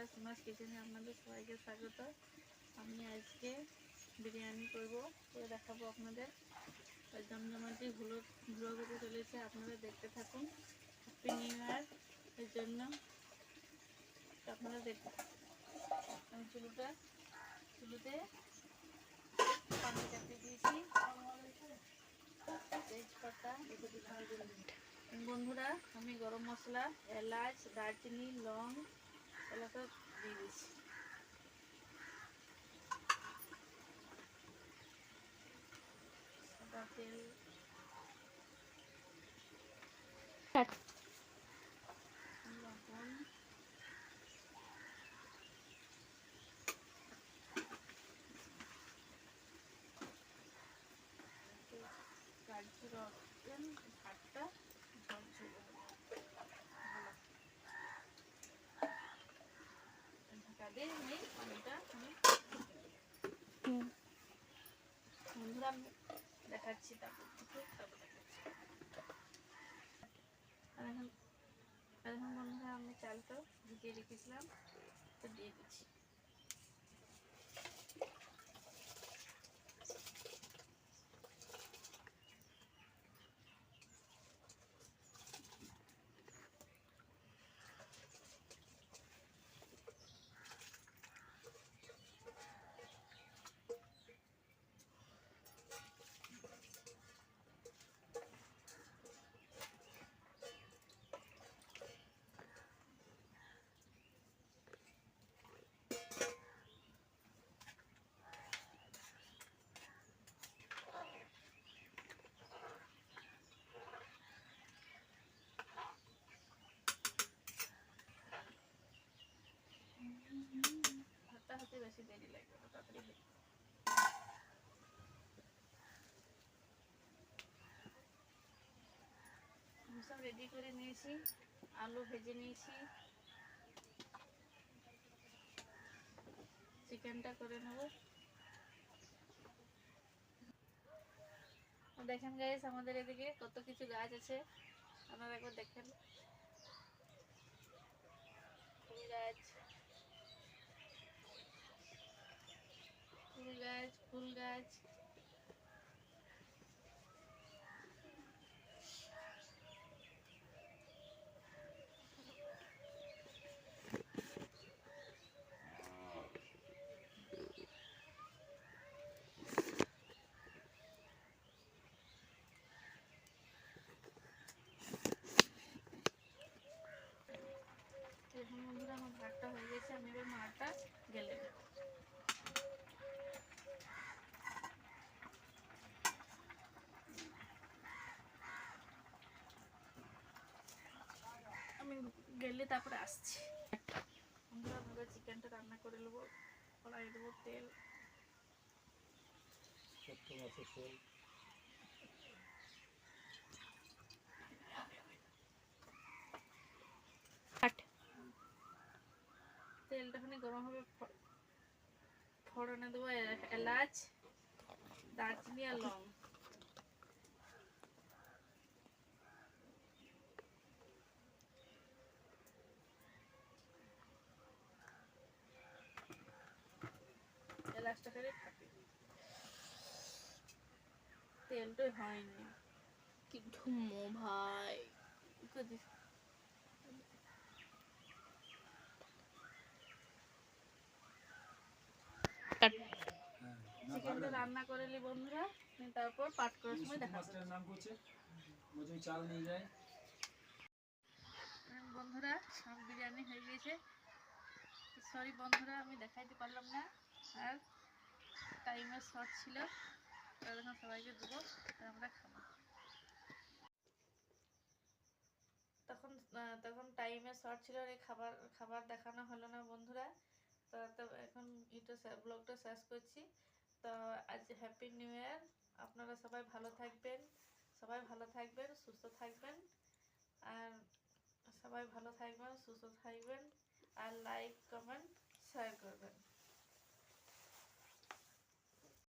বন্ধুরা সীমাস কিচেনে আপনাদের সবাইকে স্বাগত। আমি আজকে বিরিয়ানি করব, করে দেখাবো আপনাদের। জমজমাটি ভুলো ভুলো হতে চলেছে, আপনারা দেখতে থাকুন। হ্যাপি নিউ ইয়ার এর জন্য। আপনারা দেখতে আমি চুলোটা, চুলোতে পানি চাপিয়ে দিয়েছি। তেজপাতা বন্ধুরা, আমি গরম মশলা, এলাচ, দারচিনি, লং এলাকা দিয়ে দিচ্ছি ভাতটা। ঢাকা দিয়ে পানিটা আমি বন্ধুরা আমি দেখাচ্ছি তারপর এখন বন্ধুরা আমি চালটা ভিজিয়ে রেখেছিলাম তো দিয়ে দিচ্ছি ভাতটা হতে বেশি দেরি লাগবে না তাড়াতাড়ি সব রেডি করে নিয়েছি, আলু ভেজে নিয়েছি। চিকেনটা করে নেব। দেখেন গাইস আমাদের এদিকে কত কিছু গাছ আছে। আপনারা একবার দেখেন। গাছ। ফুল গাছ ফুল গাছ এখন বন্ধুরা আমার ভাতটা হয়ে গেছে আমি এবার মাটা গেলে নেব আমি গেলে তারপরে আসছি। আমরা চিকেনটা রান্না করে নেব কড়াই দেবো তেল। তেলটা খানি গরম হবে ফোড়নে দেবো এলাচ দারচিনি আর লং। এলাচটা খালি ফাটি তেলটা হয়নি। কি ধুমো ভাই চিকেনটা রান্না করে নি বন্ধুরা তারপর পাট করার সময় দেখা নাম করছে। বলছে চাল নিয়ে যায়। বন্ধুরা আমার বিরিয়ানি হয়ে গিয়েছে। সরি বন্ধুরা আমি দেখাইতে পারলাম না। আর টাইমের শর্ট ছিল জন্য সবাইকে দেবো আমরা খাব। তখন তখন টাইমের শর্ট ছিল আর খাবার খাবার দেখানো হলো না বন্ধুরা। তো এখন এটা ব্লগটা শেষ করছি। তো আজ হ্যাপি নিউ ইয়ার আপনারা সবাই ভালো থাকবেন, সবাই ভালো থাকবেন, সুস্থ থাকবেন। আর সবাই ভালো থাকবেন, সুস্থ থাকবেন। আর লাইক কমেন্ট শেয়ার করবেন।